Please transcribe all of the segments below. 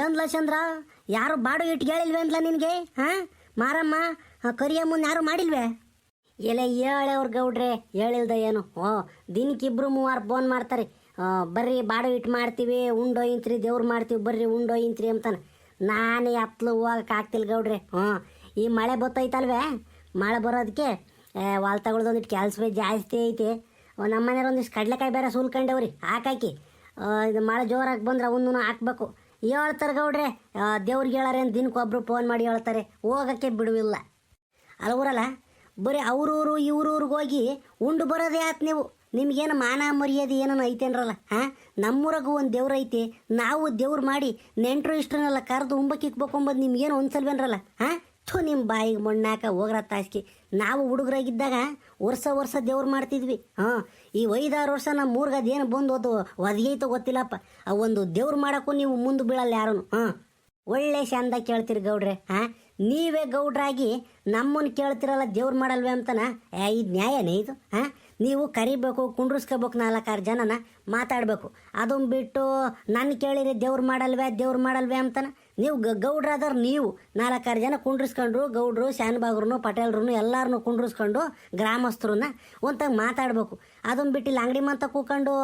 ಏನ್ಲ ಚಂದ್ರ? ಯಾರು ಬಾಡು ಇಟ್ಟು ಹೇಳಿಲ್ವೆ ಅಂತಲ ನಿನಗೆ, ಹಾಂ? ಮಾರಮ್ಮ ಕರಿಯ ಕರಿಯಮ್ಮನ್ ಯಾರು ಮಾಡಿಲ್ವೇ? ಎಲೆ ಹೇಳವ್ರ ಗೌಡ್ರೆ, ಹೇಳಿಲ್ದ ಏನು? ಓ, ದಿನಕ್ಕಿಬ್ರು ಮೂವಾರು ಫೋನ್ ಮಾಡ್ತಾರೆ. ಬರ್ರಿ ಬಾಡು ಇಟ್ಟು ಮಾಡ್ತೀವಿ, ಉಂಡೋ ಇಂತ್ರಿ ದೇವ್ರು ಮಾಡ್ತೀವಿ, ಬರ್ರಿ ಉಂಡೋ ಇಂತ್ರಿ ಅಂತಾನೆ. ನಾನು ಎತ್ತಲು ಹೋಗಕ್ಕೆ ಆಗ್ತಿಲ್ಲ ಗೌಡ್ರೆ, ಹ್ಞೂ. ಈ ಮಳೆ ಬತ್ತೈತಲ್ವೇ? ಮಳೆ ಬರೋದಕ್ಕೆ ವಾಲ್ ತಗೊಳ್ದೊಂದಿಟ್ಟು ಕೆಲಸವೇ ಜಾಸ್ತಿ ಐತಿ. ನಮ್ಮ ಮನೆಯವ್ರು ಒಂದಿಷ್ಟು ಕಡಲೆಕಾಯಿ ಬೇರೆ ಸುಲ್ಕೊಂಡವ್ರಿ ಹಾಕಾಕಿ ಇದು ಮಳೆ ಜೋರಾಗಿ ಬಂದ್ರೆ ಅವನ್ನೂ ಹಾಕ್ಬೇಕು. ಹೇಳ್ತಾರೆ ಗೌಡ್ರೆ ದೇವ್ರಿಗೆ ಹೇಳಾರೆ ಅಂತ ಒಬ್ಬರು ಫೋನ್ ಮಾಡಿ ಹೇಳ್ತಾರೆ, ಹೋಗೋಕ್ಕೆ ಬಿಡುವಿಲ್ಲ. ಅಲ್ವರಲ್ಲ ಬರೀ ಅವ್ರೂರು ಇವ್ರೂರಿಗೆ ಹೋಗಿ ಉಂಡು ಬರೋದೇ ಆತ್ ನೀವು. ನಿಮಗೇನು ಮಾನ ಮರ್ಯಾದೆ ಏನೋ ಐತೇನ್ರಲ್ಲ ಹಾಂ? ನಮ್ಮೂರಾಗೂ ಒಂದು ದೇವ್ರು ಐತೆ, ನಾವು ದೇವ್ರು ಮಾಡಿ ನೆಂಟರು ಇಷ್ಟನಲ್ಲ ಕರೆದು ಉಂಬಕ್ಕೆ ಇಕ್ಬೇಕು ಅಂಬದು ನಿಮ್ಗೇನು ಒಂದ್ಸಲ್ವೇನ್ರಲ್ಲ, ಹಾಂ? ಥು ನಿಮ್ಮ ಬಾಯಿಗೆ ಮಣ್ಣಾಕ ಹೋಗ್ರ ತಾಸ್ಕಿ. ನಾವು ಹುಡುಗರಾಗಿದ್ದಾಗ ವರ್ಷ ವರ್ಷ ದೇವ್ರು ಮಾಡ್ತಿದ್ವಿ. ಹಾಂ, ಈ ಐದಾರು ವರ್ಷ ನಮ್ಮ ಊರ್ಗೆ ಅದೇನು ಬಂದು ಅದು ಒದಗೈತೋ ಗೊತ್ತಿಲ್ಲಪ್ಪ. ಆ ಒಂದು ದೇವ್ರು ಮಾಡೋಕ್ಕೂ ನೀವು ಮುಂದೆ ಬೀಳಲ್ಲ ಯಾರೂ ಹಾಂ, ಒಳ್ಳೆ ಚಂದ ಕೇಳ್ತೀರಿ ಗೌಡ್ರೆ. ಹಾಂ, ನೀವೇ ಗೌಡ್ರಾಗಿ ನಮ್ಮನ್ನು ಕೇಳ್ತಿರಲ್ಲ ದೇವ್ರು ಮಾಡಲ್ವೇ ಅಂತನ. ಇದು ನ್ಯಾಯನೇ ಇದು. ಹಾಂ, ನೀವು ಕರಿಬೇಕು, ಕುಂಡ್ರಿಸ್ಕೋಬೇಕು ನಾಲ್ಕಾರು ಜನನ ಮಾತಾಡಬೇಕು. ಅದನ್ನು ಬಿಟ್ಟು ನನ್ನ ಕೇಳಿರಿ ದೇವ್ರು ಮಾಡಲ್ವೇ ದೇವ್ರು ಮಾಡಲ್ವೇ ಅಂತನ. ನೀವು ಗೌಡ್ರಾದವ್ರು ನೀವು. ನಾಲ್ಕಾರು ಜನ ಕುಂಡ್ರಿಸ್ಕೊಂಡ್ರು ಗೌಡ್ರು ಶಾನ್ಬಾಗ್ರು ಪಟೇಲ್ರು ಎಲ್ಲಾರನ್ನೂ ಕುಂಡ್ರಿಸ್ಕೊಂಡು ಗ್ರಾಮಸ್ಥರನ್ನ ಒಂತಾಗ ಮಾತಾಡಬೇಕು. ಅದನ್ನ ಬಿಟ್ಟು ಇಲ್ಲಿ ಅಂಗಡಿ ಮಂತ ಕೂಕೊಂಡು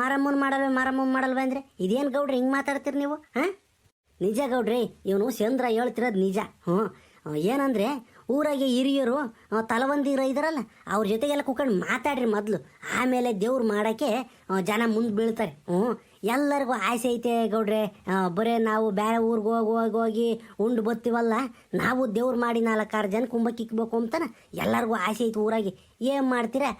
ಮಾರಮ್ಮನ ಮಾಡಲ್ವೇ, ಮಾರಮ್ಮನ ಮಾಡಲ್ವ ಅಂದರೆ ಇದೇನು ಗೌಡ್ರಿ ಹಿಂಗೆ ಮಾತಾಡ್ತೀರಿ ನೀವು, ಹಾಂ? ನಿಜ ಗೌಡ್ರಿ, ಇವನು ಚಂದ್ರ ಹೇಳ್ತಿರೋದು ನಿಜ, ಹ್ಞೂ. ಏನಂದರೆ ಊರಾಗೆ ಹಿರಿಯರು ತಲವಂದಿರ ಇದಾರಲ್ಲ ಅವ್ರ ಜೊತೆಗೆಲ್ಲ ಕೂಕೊಂಡು ಮಾತಾಡ್ರಿ ಮೊದಲು. ಆಮೇಲೆ ದೇವ್ರು ಮಾಡೋಕ್ಕೆ ಜನ ಮುಂದೆ ಬೀಳ್ತಾರೆ, ಹ್ಞೂ. ಎಲ್ಲರಿಗೂ ಆಸೆ ಐತೆ ಗೌಡ್ರೆ. ಬರೀ ನಾವು ಬೇರೆ ಊರಿಗೆ ಹೋಗಿ ಹೋಗಿ ಹೋಗಿ ಉಂಡು ಬತ್ತೀವಲ್ಲ, ನಾವು ದೇವ್ರು ಮಾಡಿ ನಾಲ್ಕಾರು ಜನ ಕುಂಬಕ್ಕೆ ಇಕ್ಬೇಕು ಅಂತಾನೆ ಎಲ್ಲರಿಗೂ ಆಸೆ ಐತೆ ಊರಾಗಿ. ಏನು ಮಾಡ್ತೀರಾ?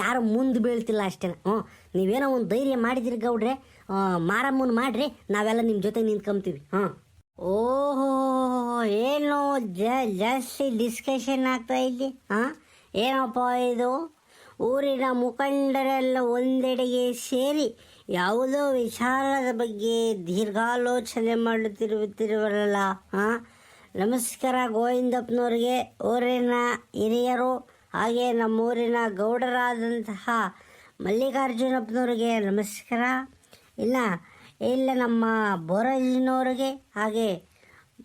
ಯಾರು ಮುಂದೆ ಬೀಳ್ತಿಲ್ಲ ಅಷ್ಟೇ ಹ್ಞೂ, ನೀವೇನೋ ಒಂದು ಧೈರ್ಯ ಮಾಡಿದಿರಿ ಗೌಡ್ರೆ. ಮಾರಮ್ಮನ ಮಾಡ್ರಿ, ನಾವೆಲ್ಲ ನಿಮ್ಮ ಜೊತೆ ನಿಂತ್ಕೊಂತೀವಿ ಹಾಂ ಓಹೋ, ಏನೋ ಜ, ಜಾಸ್ತಿ ಡಿಸ್ಕಷನ್ ಆಗ್ತಾ ಇಲ್ಲಿ. ಹಾಂ, ಏನಪ್ಪ ಇದು? ಊರಿನ ಮುಖಂಡರೆಲ್ಲ ಒಂದೆಡೆಗೆ ಸೇರಿ ಯಾವುದೋ ವಿಚಾರದ ಬಗ್ಗೆ ದೀರ್ಘಾಲೋಚನೆ ಮಾಡುತ್ತಿರುತ್ತಿರುವರಲ್ಲ ಹಾಂ ನಮಸ್ಕಾರ ಗೋವಿಂದಪ್ಪನವ್ರಿಗೆ. ಊರಿನ ಹಿರಿಯರು ಹಾಗೆ ನಮ್ಮೂರಿನ ಗೌಡರಾದಂತಹ ಮಲ್ಲಿಕಾರ್ಜುನಪ್ಪನವ್ರಿಗೆ ನಮಸ್ಕಾರ. ಇಲ್ಲ ಇಲ್ಲ ನಮ್ಮ ಬೋರಾಜಿನವ್ರಿಗೆ ಹಾಗೆ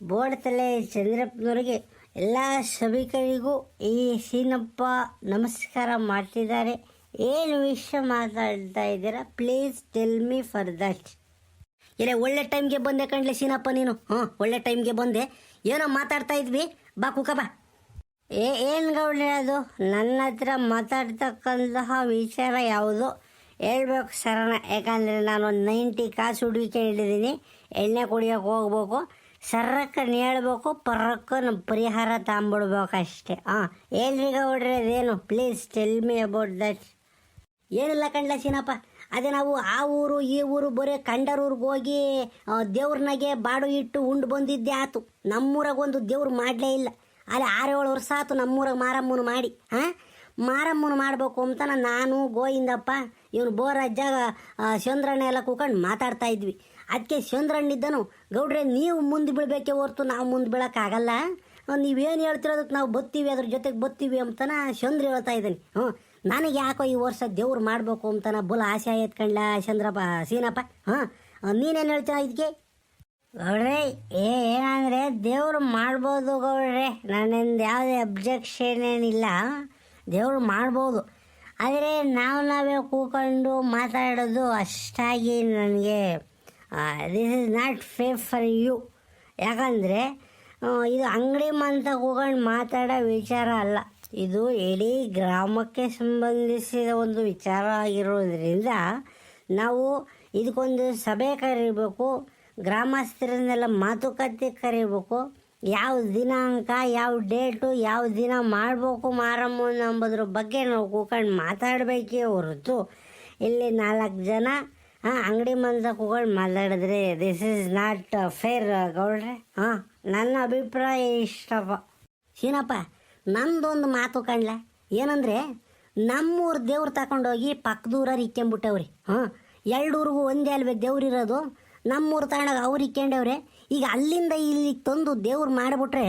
ಬೋಡತಲೆ ಚಂದ್ರಪ್ಪನವ್ರಿಗೆ ಎಲ್ಲ ಸಭಿಕರಿಗೂ ಈ ಸೀನಪ್ಪ ನಮಸ್ಕಾರ ಮಾಡ್ತಿದ್ದಾರೆ. ಏನು ವಿಷಯ ಮಾತಾಡ್ತಾ ಇದ್ದೀರಾ? Please tell me for that ಇಲ್ಲ ಒಳ್ಳೆ ಟೈಮ್ಗೆ ಬಂದೆ ಕಣ್ಲೆ ಸೀನಪ್ಪ ನೀನು. ಹ್ಞೂ, ಒಳ್ಳೆ ಟೈಮ್ಗೆ ಬಂದೆ. ಏನೋ ಮಾತಾಡ್ತಾ ಇದ್ವಿ. ಬಾ, ಕುಕ, ಬಾ. ಏ, ಏನು ಗೌಡ್ರೆ ಅದು? ನನ್ನ ಹತ್ರ ಮಾತಾಡ್ತಕ್ಕಂತಹ ವಿಚಾರ ಯಾವುದು? ಹೇಳ್ಬೇಕು ಸರಣ ಯಾಕಂದರೆ ನಾನು ನೈಂಟಿ ಕಾಸು ಹುಡುಗಿ ಹಿಡಿದೀನಿ ಎಣ್ಣೆ ಕುಡಿಯೋಕೆ ಹೋಗ್ಬೇಕು. ಸರ್ರಕ್ಕೆ ನೇಳ್ಬೇಕು ಪರ್ರಕ್ಕೆ ನಮ್ಮ ಪರಿಹಾರ ತಗೊಂಬಿಡ್ಬೇಕು ಅಷ್ಟೇ. ಹಾಂ ಏನ್ರಿ ಗೌಡ್ರಿ ಅದೇನು? Please tell me about that ಏನಿಲ್ಲ ಕಂಡ್ಲ ಸೀನಪ್ಪ? ಅದೇ ನಾವು ಆ ಊರು ಈ ಊರು ಬರೀ ಕಂಡರೂರ್ಗೆ ಹೋಗಿ ದೇವ್ರನಾಗೆ ಬಾಡು ಇಟ್ಟು ಉಂಡು ಬಂದಿದ್ದೆ ಆತು. ನಮ್ಮೂರಾಗ ಒಂದು ದೇವ್ರು ಮಾಡಲೇ ಇಲ್ಲ. ಅಲ್ಲಿ ಆರೇಳು ವರ್ಷ ಆತು ನಮ್ಮೂರಾಗ ಮಾರಮ್ಮನ ಮಾಡಿ. ಹಾಂ ಮಾರಮ್ಮನ ಮಾಡಬೇಕು ಅಂತ ನಾನು ಗೋಯಿಂದಪ್ಪ ಇವನು ಬೋರಜ್ಜ ಆ, ಚಂದ್ರಣ್ಣ ಎಲ್ಲ ಕೂಕೊಂಡು ಮಾತಾಡ್ತಾ ಇದ್ವಿ. ಅದಕ್ಕೆ ಚಂದ್ರಣ್ಣಿದ್ದನು, ಗೌಡ್ರೆ, ನೀವು ಮುಂದೆ ಬೀಳಬೇಕೆ ಹೊರ್ತು ನಾವು ಮುಂದೆ ಬೀಳೋಕ್ಕಾಗಲ್ಲ. ನೀವೇನು ಹೇಳ್ತಿರೋದಕ್ಕೆ ನಾವು ಬತ್ತೀವಿ, ಅದ್ರ ಜೊತೆಗೆ ಬತ್ತೀವಿ ಅಂತನ ಚಂದ್ರ ಹೇಳ್ತಾ ಇದ್ದೀನಿ. ಹ್ಞೂ ನನಗೆ ಯಾಕೋ ಈ ವರ್ಷ ದೇವ್ರು ಮಾಡಬೇಕು ಅಂತನ ಬುಲ ಆಸೆ ಆಯ್ತು ಕಣ್ಲ ಚಂದ್ರಪ್ಪ ಸೀನಪ್ಪ. ಹಾಂ ನೀನೇನು ಹೇಳ್ತೀರ ಇದಕ್ಕೆ ಗೌಡ್ರೆ, ಏ, ಏನಂದರೆ ದೇವ್ರು ಮಾಡ್ಬೋದು ಗೌಡ್ರೆ. ನನ್ನಿಂದ ಯಾವುದೇ ಅಬ್ಜೆಕ್ಷನ್ ಏನಿಲ್ಲ. ದೇವ್ರು ಮಾಡ್ಬೋದು. ಆದರೆ ನಾವು ನಾವೇ ಕೂಕೊಂಡು ಮಾತಾಡೋದು ಅಷ್ಟಾಗಿ ನನಗೆ this is not fair for you ಯಾಕಂದರೆ ಇದು ಅಂಗಡಿ ಮಂತ ಕೂಕೊಂಡು ಮಾತಾಡೋ ವಿಚಾರ ಅಲ್ಲ. ಇದು ಇಡೀ ಗ್ರಾಮಕ್ಕೆ ಸಂಬಂಧಿಸಿದ ಒಂದು ವಿಚಾರ ಆಗಿರೋದ್ರಿಂದ ನಾವು ಇದಕ್ಕೊಂದು ಸಭೆ ಕರಿಬೇಕು, ಗ್ರಾಮಸ್ಥರನ್ನೆಲ್ಲ ಮಾತುಕತೆ ಕರಿಬೇಕು, ಯಾವ ದಿನಾಂಕ, ಯಾವ ಡೇಟು, ಯಾವ ದಿನ ಮಾಡಬೇಕು ಮಾರಮ್ಮನ ಅಂಬೋದ್ರ ಬಗ್ಗೆ ನಾವು ಕೂಕೊಂಡು ಮಾತಾಡಬೇಕೇ ಹೊರತು ಇಲ್ಲಿ ನಾಲ್ಕು ಜನ ಹಾಂ, ಅಂಗಡಿ ಮನ್ಸ ಕೂತ್ಕೊಂಡು ಮಾತಾಡಿದ್ರೆ ದಿಸ್ ಈಸ್ ನಾಟ್ ಫೇರ್ ಗೌಡ್ರೆ. ಹಾಂ, ನನ್ನ ಅಭಿಪ್ರಾಯ ಇಷ್ಟಪ್ಪ ಏನಪ್ಪ ನಂದೊಂದು ಮಾತು ಕಾಣ್ಲ? ಏನಂದರೆ, ನಮ್ಮೂರು ದೇವ್ರು ತಕೊಂಡೋಗಿ ಪಕ್ಕದೂರವ್ರು ಇಕ್ಕೊಂಬಿಟ್ಟವ್ರಿ. ಹಾಂ, ಎರಡೂರಿಗೂ ಒಂದೇ ಅಲ್ವೇ ದೇವ್ರು ಇರೋದು? ನಮ್ಮೂರು ತಗೊಂಡಾಗ ಅವ್ರು ಇಕ್ಕೊಂಡವ್ರೆ. ಈಗ ಅಲ್ಲಿಂದ ಇಲ್ಲಿಗೆ ತಂದು ದೇವ್ರು ಮಾಡಿಬಿಟ್ರೆ,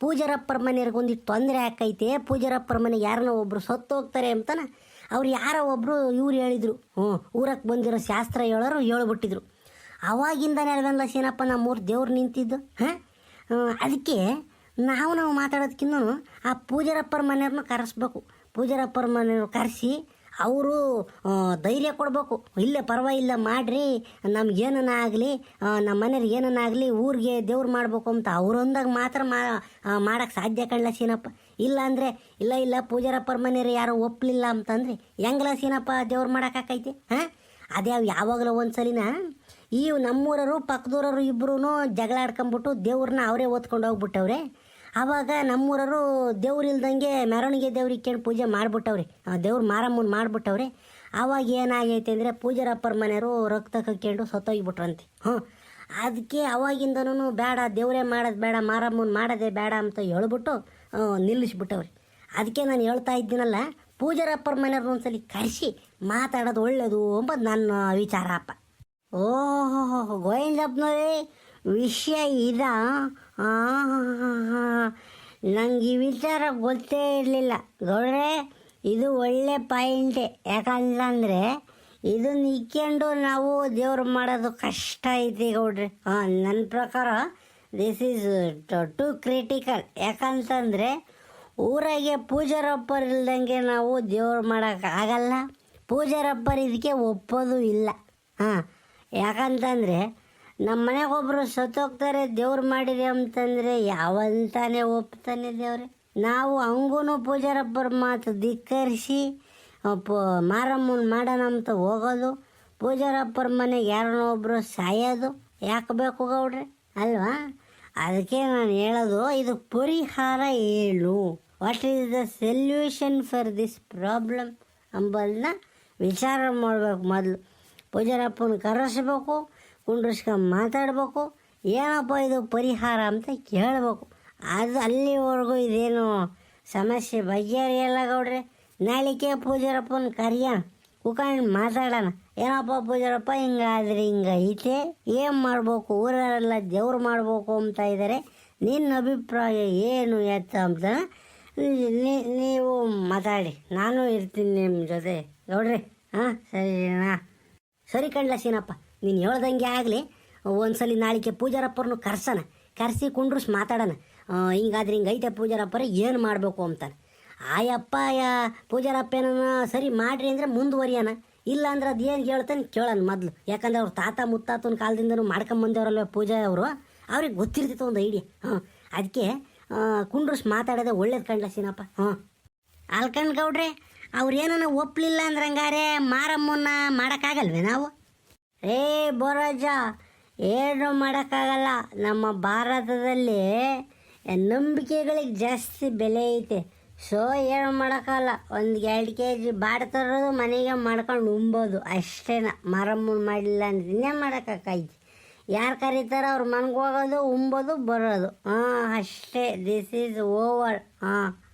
ಪೂಜಾರಪ್ಪರ ಮನೆಯವ್ರಿಗೆ ಒಂದಿಟ್ಟು ತೊಂದರೆ ಆಕೈತೆ. ಪೂಜಾರಪ್ಪರ ಮನೆಗೆ ಯಾರನ್ನೋ ಒಬ್ರು ಸತ್ತು ಹೋಗ್ತಾರೆ ಅಂತನ ಅವ್ರು ಯಾರೋ ಒಬ್ಬರು ಇವ್ರು ಹೇಳಿದರು. ಹ್ಞೂ ಊರಕ್ಕೆ ಬಂದಿರೋ ಶಾಸ್ತ್ರ ಹೇಳೋರು ಹೇಳ್ಬಿಟ್ಟಿದ್ರು. ಅವಾಗಿಂದನೇ ಅಲ್ವಲ್ಲ ನಮ್ಮ ಊರು ದೇವ್ರು ನಿಂತಿದ್ದು? ಹಾಂ? ಅದಕ್ಕೆ ನಾವು ನಾವು ಮಾತಾಡೋದಕ್ಕಿಂತ ಆ ಪೂಜಾರಪ್ಪರ ಮನೆಯವ್ರನ್ನ ಕರೆಸ್ಬೇಕು. ಪೂಜಾರಪ್ಪರ ಮನೆಯವ್ರು ಕರೆಸಿ ಅವರು ಧೈರ್ಯ ಕೊಡಬೇಕು. ಇಲ್ಲೇ, ಪರವಾಗಿಲ್ಲ, ಮಾಡಿರಿ. ನಮ್ಗೇನನ್ನ ಆಗಲಿ ನಮ್ಮ ಮನೆಯವ್ರಿಗೆ ಏನನ್ನ ಆಗಲಿ, ಊರಿಗೆ ದೇವ್ರು ಮಾಡ್ಬೇಕು ಅಂತ ಅವ್ರೊಂದಾಗ ಮಾತ್ರ ಮಾ ಮಾಡೋಕ್ಕೆ ಸಾಧ್ಯ ಕಣ್ಲ ಸೀನಪ್ಪ. ಇಲ್ಲ ಅಂದರೆ, ಇಲ್ಲ ಇಲ್ಲ ಪೂಜಾರಪ್ಪರ ಮನೆಯವ್ರು ಯಾರು ಒಪ್ಪಲಿಲ್ಲ ಅಂತಂದ್ರೆ ಹೆಂಗಲ್ಲ ಸೀನಪ್ಪ ದೇವ್ರು ಮಾಡೋಕ್ಕಾಕೈತಿ ಹಾಂ? ಅದೇ ಯಾವಾಗಲೂ ಒಂದು ಸಲಿನ ಈ ನಮ್ಮೂರರು ಪಕ್ಕದೂರರು ಇಬ್ಬರೂ ಜಗಳ ಆಡ್ಕೊಂಬಿಟ್ಟು ದೇವ್ರನ್ನ ಅವರೇ ಓದ್ಕೊಂಡು ಹೋಗ್ಬಿಟ್ಟವ್ರೆ. ಆವಾಗ ನಮ್ಮೂರರು ದೇವ್ರು ಇಲ್ದಂಗೆ ಮೆರವಣಿಗೆ ದೇವ್ರಿಗೆ ಕೇಳಿ ಪೂಜೆ ಮಾಡಿಬಿಟ್ಟವ್ರಿ. ದೇವ್ರು ಮಾರಮ್ಮನ ಮಾಡಿಬಿಟ್ಟವ್ರಿ. ಆವಾಗ ಏನಾಗೈತೆ ಅಂದರೆ ಪೂಜಾರಪ್ಪರ ಮನೆಯವರು ರಕ್ತ ಕಕ್ಕೊಂಡು ಸತ್ತೋಗಿಬಿಟ್ರಂತೆ. ಹ್ಞೂ ಅದಕ್ಕೆ ಅವಾಗಿಂದನೂ ಬೇಡ, ದೇವರೇ ಮಾಡೋದು ಬೇಡ, ಮಾರಮ್ಮನ ಮಾಡೋದೇ ಬೇಡ ಅಂತ ಹೇಳ್ಬಿಟ್ಟು ನಿಲ್ಲಿಸ್ಬಿಟ್ಟವ್ರಿ. ಅದಕ್ಕೆ ನಾನು ಹೇಳ್ತಾ ಇದ್ದೀನಲ್ಲ, ಪೂಜಾರಪ್ಪರ ಮನೆಯವ್ರನ್ನ ಒಂದ್ಸಲಿ ಕರೆಸಿ ಮಾತಾಡೋದು ಒಳ್ಳೇದು ಅಂಬೋದು ನನ್ನ ವಿಚಾರ ಅಪ್ಪ ಓಹೋ ಗೋವಿಂದಪ್ಪನವ್ರೆ, ವಿಷಯ ಇದ. ನಂಗೆ ಈ ವಿಚಾರ ಗೊತ್ತೇ ಇರಲಿಲ್ಲ. ಗೌಡ್ರೆ, ಇದು ಒಳ್ಳೆ ಪಾಯಿಂಟೆ ಯಾಕಂತಂದರೆ ಇದನ್ನ ಇಕ್ಕೊಂಡು ನಾವು ದೇವ್ರು ಮಾಡೋದು ಕಷ್ಟ ಐತಿ ಗೌಡ್ರೆ. ಹಾಂ ನನ್ನ ಪ್ರಕಾರ ದಿಸ್ ಈಸ್ ಟು ಕ್ರಿಟಿಕಲ್ ಯಾಕಂತಂದರೆ, ಊರಾಗೆ ಪೂಜಾರಪ್ಪರು ಇಲ್ದಂಗೆ ನಾವು ದೇವ್ರು ಮಾಡೋಕೆ ಆಗಲ್ಲ. ಪೂಜಾರಪ್ಪರು ಇದಕ್ಕೆ ಒಪ್ಪೋದು ಇಲ್ಲ. ಹಾಂ ಯಾಕಂತಂದರೆ ನಮ್ಮ ಮನೆಗೆ ಒಬ್ಬರು ಸತ್ತೋಗ್ತಾರೆ ದೇವ್ರು ಮಾಡಿದೆ ಅಂತಂದರೆ ಯಾವಂತಾನೆ ಒಪ್ತಾನೆ ದೇವ್ರೆ? ನಾವು ಹಂಗೂ ಪೂಜಾರಪ್ಪರ ಮಾತು ಧಿಕ್ಕರಿಸಿ ಮಾರಮ್ಮನ ಮಾಡೋಣ ಅಂತ ಹೋಗೋದು. ಪೂಜಾರಪ್ಪರ ಮನೆಗೆ ಯಾರನ್ನೋ ಒಬ್ಬರು ಸಾಯೋದು. ಯಾಕೆ ಬೇಕು ಗೌಡ್ರಿ? ಅಲ್ವಾ? ಅದಕ್ಕೆ ನಾನು ಹೇಳೋದು, ಇದು ಪರಿಹಾರ ಏನು? What is the solution for this problem ಅಂಬದನ್ನ ವಿಚಾರ ಮಾಡಬೇಕು ಮೊದಲು. ಪೂಜಾರಪ್ಪನ ಕರೆಸ್ಬೇಕು. ಕುಂಡ್ರಿಸ್ಕೊಂಡು ಮಾತಾಡ್ಬೇಕು. ಏನಪ್ಪ ಇದು ಪರಿಹಾರ ಅಂತ ಕೇಳಬೇಕು. ಅದು ಅಲ್ಲಿವರೆಗೂ ಇದೇನು ಸಮಸ್ಯೆ ಬಗೆಹರಿಯಲ್ಲ ಗೌಡ್ರೆ. ನಾಳಿಕೆ ಪೂಜಾರಪ್ಪನ ಕರಿಯೋಣ ಕುತ್ಕೊಂಡು ಮಾತಾಡೋಣ. ಏನಪ್ಪ ಪೂಜಾರಪ್ಪ, ಹಿಂಗಾದ್ರೆ ಹಿಂಗೈತೆ ಏನು ಮಾಡ್ಬೇಕು? ಊರಲ್ಲ ದೇವ್ರು ಮಾಡ್ಬೇಕು ಅಂತ ಇದ್ದಾರೆ ನಿನ್ನ ಅಭಿಪ್ರಾಯ ಏನು ಎತ್ತ ಅಂತ ನೀವು ಮಾತಾಡಿ. ನಾನು ಇರ್ತೀನಿ ನಿಮ್ಮ ಜೊತೆ. ಗೌಡ್ರಿ, ಹಾಂ, ಸರಿನಾ? ಸರಿ ಕಣ್ಲ ಸೀನಪ್ಪ. ನೀನು ಹೇಳ್ದಂಗೆ ಆಗಲಿ, ಒಂದ್ಸಲಿ ನಾಳಿಕೆ ಪೂಜಾರಪ್ಪರನ್ನು ಕರ್ಸೋಣ ಕರೆಸಿ ಕುಂಡ್ರಸ್ ಮಾತಾಡೋಣ ಹಿಂಗಾದ್ರೆ ಹಿಂಗೈತೆ ಪೂಜಾರಪ್ಪರ, ಏನು ಮಾಡಬೇಕು ಅಂತಾನೆ. ಆಯಪ್ಪ, ಯಾ, ಪೂಜಾರಪ್ಪ ಏನನ್ನ ಸರಿ ಮಾಡ್ರಿ ಅಂದರೆ ಮುಂದುವರಿಯೋಣ ಇಲ್ಲ ಅಂದ್ರೆ ಅದು ಏನು ಹೇಳ್ತಾನೆ ಕೇಳೋಣ ಮೊದಲು. ಯಾಕಂದ್ರೆ ಅವ್ರ ತಾತ ಮುತ್ತಾತನ ಕಾಲದಿಂದನೂ ಮಾಡ್ಕೊಂಬಂದವ್ರಲ್ವ ಪೂಜಾ ಅವರು ಅವ್ರಿಗೆ ಗೊತ್ತಿರ್ತಿತ್ತು ಒಂದು ಐಡಿಯಾ. ಹ್ಞೂ ಅದಕ್ಕೆ ಕುಂಡ್ರಸ್ ಮಾತಾಡೋದೆ ಒಳ್ಳೇದು ಕಂಡ್ಲ ಸೀನಪ್ಪ. ಹಾಂ ಅಲ್ಕಂಡ್ ಗೌಡ್ರೆ, ಅವ್ರು ಏನನ್ನ ಒಪ್ಪಲಿಲ್ಲ ಅಂದ್ರೆ ಹಂಗಾರೆ ಮಾರಮ್ಮನ್ನ ಮಾಡೋಕ್ಕಾಗಲ್ವೇ ನಾವು? ಏ ಬೋರಾಜ, ಏನು ಮಾಡೋಕ್ಕಾಗಲ್ಲ. ನಮ್ಮ ಭಾರತದಲ್ಲಿ ನಂಬಿಕೆಗಳಿಗೆ ಜಾಸ್ತಿ ಬೆಲೆ ಐತೆ. ಸೊ ಏನು ಮಾಡೋಕ್ಕಾಗಲ್ಲ. ಒಂದು ಎರಡು ಕೆ ಜಿ ಬಾಡ ತರೋದು ಮನೆಗೆ ಮಾಡ್ಕೊಂಡು ಉಂಬೋದು. ಅಷ್ಟೇನ. ಮಾರಮ್ಮನ ಮಾಡಿಲ್ಲ ಅಂದ್ರೆ ಇನ್ನೇ ಮಾಡೋಕ್ಕಾಕೈತಿ ಯಾರು ಕರೀತಾರ ಅವ್ರ ಮನೆಗೆ ಹೋಗೋದು, ಉಂಬೋದು, ಬರೋದು. ಹಾಂ, ಅಷ್ಟೇ. ದಿಸ್ ಈಸ್ ಓವರ್ ಹಾಂ.